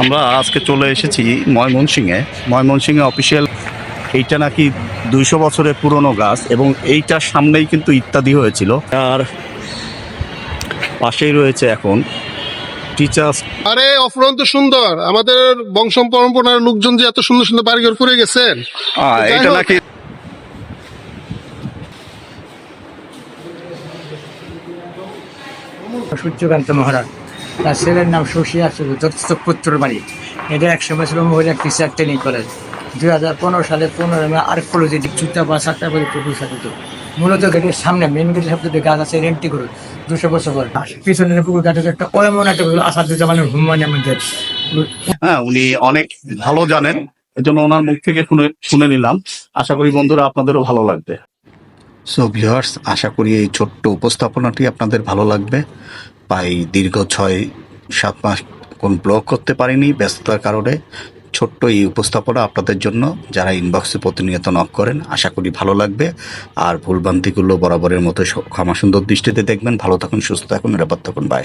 আমরা আজকে চলে এসেছি ময়মনসিংহে। ময়মনসিংহে অফিসিয়াল এইটা নাকি দুইশো বছরের পুরনো গাছ এবং এইটার সামনেই কিন্তু ইত্যাদি হয়েছিল। আর পাশেই রয়েছে এখন টিচার্স আরে অফুরন্ত সুন্দর। আমাদের বংশ পরম্পরার লোকজন যে এত সুন্দর সুন্দর বাড়িঘর করে গেছেন। এটা নাকি সূর্যকান্ত মহারাজ। তার ছেলের নাম শশী আসল দত্ত পুত্র বাড়ি। এটা একসময় ছিল মহিলা টিচার ট্রেনিং কলেজ দুই হাজার পনেরো সালে পনেরো মে আর্কোলজি জুতা বা সাতটা করে প্রতিষ্ঠাপিত মূলত গেটের সামনে মেন গেটের সামনে যে গাছ আছে রেন্টি করে দুশো বছর পর পিছনের পুকুর গাছে একটা অয়মন একটা আসাদুজ্জামানের হুমায়ুন আহমেদের হ্যাঁ উনি অনেক ভালো জানেন। এজন্য ওনার মুখ থেকে শুনে শুনে নিলাম। আশা করি বন্ধুরা আপনাদেরও ভালো লাগবে। সো ভিউয়ার্স আশা করি এই ছোট্ট উপস্থাপনাটি আপনাদের ভালো লাগবে। প্রায় দীর্ঘ ছয়, সাত মাস কোন ব্লগ করতে পারিনি ব্যস্ততার কারণে। ছোট্ট এই উপস্থাপনা আপনাদের জন্য যারা ইনবক্সে প্রতিনিয়ত নক করেন, আশা করি ভালো লাগবে। আর ভুলভ্রান্তিগুলো বরাবরের মতো ক্ষমা সুন্দর দৃষ্টিতে দেখবেন। ভালো থাকুন, সুস্থ থাকুন, নিরাপদ থাকুন। বাই